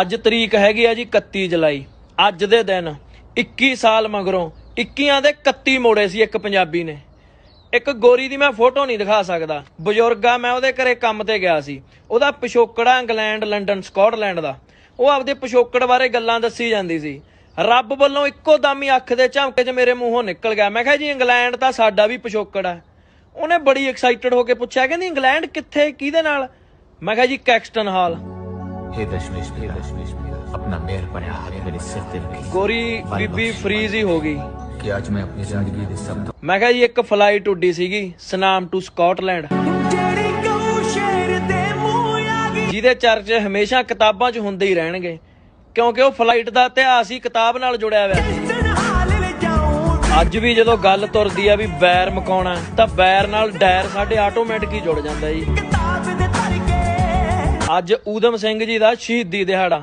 ਅੱਜ ਤਰੀਕ ਹੈਗੀ ਆ ਜੀ 31 ਜੁਲਾਈ, ਅੱਜ ਦੇ ਦਿਨ 21 ਸਾਲ ਮਗਰੋਂ 21 ਦੇ 31 ਮੋੜੇ ਸੀ ਇੱਕ ਪੰਜਾਬੀ ਨੇ। ਇੱਕ ਗੋਰੀ ਦੀ ਮੈਂ ਫੋਟੋ ਨਹੀਂ ਦਿਖਾ ਸਕਦਾ। ਬਜ਼ੁਰਗ, ਮੈਂ ਉਹਦੇ ਘਰੇ ਕੰਮ ਤੇ ਗਿਆ ਸੀ। ਉਹਦਾ ਪਿਛੋਕੜਾ ਇੰਗਲੈਂਡ, ਲੰਡਨ, ਸਕਾਟਲੈਂਡ ਦਾ। ਉਹ ਆਪਦੇ ਪਿਛੋਕੜ ਬਾਰੇ ਗੱਲਾਂ ਦੱਸੀ ਜਾਂਦੀ ਸੀ। ਰੱਬ ਵੱਲੋਂ ਇੱਕੋ ਦਮ ਹੀ ਅੱਖ ਦੇ ਝਮਕੇ 'ਚ ਮੇਰੇ ਮੂੰਹੋਂ ਨਿਕਲ ਗਿਆ। ਮੈਂ ਕਿਹਾ ਜੀ, ਇੰਗਲੈਂਡ ਤਾਂ ਸਾਡਾ ਵੀ ਪਿਛੋਕੜ ਆ। ਉਹਨੇ ਬੜੀ ਐਕਸਾਈਟਡ ਹੋ ਕੇ ਪੁੱਛਿਆ, ਕਹਿੰਦੀ, ਇੰਗਲੈਂਡ ਕਿੱਥੇ? ਕਿਹਦੇ ਨਾਲ? ਮੈਂ ਕਿਹਾ ਜੀ, ਕੈਕਸਟਨ ਹਾਲ। हे दशमेश हे दशमेश अपना मेहर भरा हाथ मेरे सिर ते रखी ਗੋਰੀ ਬੀਬੀ ਫਰੀਜ਼ ਹੀ ਹੋ ਗਈ कि आज मैं अपनी जिंदगी के सब ਮੈਂ ਕਿਹਾ ਜੀ ਇੱਕ ਫਲਾਈਟ ਉੱਡੀ ਸੀਗੀ ਸਨਾਮ ਟੂ ਸਕਾਟਲੈਂਡ ਜਿਹਦੇ ਚਰਚੇ ਹਮੇਸ਼ਾ ਕਿਤਾਬਾਂ 'ਚ ਹੁੰਦੇ ਹੀ ਰਹਿਣਗੇ ਕਿਉਂਕਿ ਉਹ ਫਲਾਈਟ ਦਾ ਇਤਿਹਾਸ ਹੀ ਕਿਤਾਬ ਨਾਲ ਜੁੜਿਆ ਹੋਇਆ ਸੀ ਅੱਜ ਵੀ ਜਦੋਂ ਗੱਲ ਤੁਰਦੀ ਆ ਵੀ ਬੈਰ ਮਕਾਉਣਾ ਤਾਂ ਬੈਰ ਨਾਲ ਡੈਰ ਸਾਡੇ ਆਟੋਮੈਟਿਕ ਹੀ ਜੁੜ ਜਾਂਦਾ ਜੀ ਅੱਜ ਊਧਮ ਸਿੰਘ ਜੀ ਦਾ ਸ਼ਹੀਦੀ ਦਿਹਾੜਾ।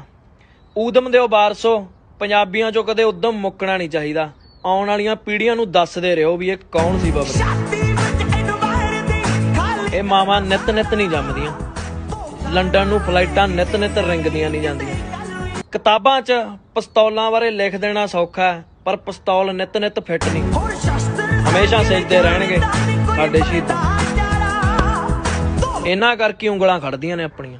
ਊਧਮ ਦਿਓ ਵਾਰਸੋ, ਪੰਜਾਬੀਆਂ ਚੋਂ ਕਦੇ ਉਦਮ ਮੁੱਕਣਾ ਨਹੀਂ ਚਾਹੀਦਾ। ਆਉਣ ਵਾਲੀਆਂ ਪੀੜ੍ਹੀਆਂ ਨੂੰ ਦੱਸਦੇ ਰਹੋ ਵੀ ਇਹ ਕੌਣ ਸੀ ਬਾਬਾ। ਇਹ ਮਾਵਾਂ ਨਿਤ ਨਿਤ ਨਹੀਂ ਜੰਮਦੀਆਂ। ਲੰਡਨ ਨੂੰ ਫਲਾਈਟਾਂ ਨਿਤ ਨਿਤ ਰਿੰਗਦੀਆਂ ਨਹੀਂ ਜਾਂਦੀਆਂ। ਕਿਤਾਬਾਂ 'ਚ ਪਿਸਤੌਲਾਂ ਬਾਰੇ ਲਿਖ ਦੇਣਾ ਸੌਖਾ ਹੈ, ਪਰ ਪਿਸਤੌਲ ਨਿਤ ਨਿਤ ਫਿੱਟ ਨਹੀਂ। ਹਮੇਸ਼ਾ ਸਜਦੇ ਰਹਿਣਗੇ ਸਾਡੇ ਸ਼ਹੀਦ। ਇਹਨਾਂ ਕਰਕੇ ਉਂਗਲਾਂ ਖੜਦੀਆਂ ਨੇ ਆਪਣੀਆਂ।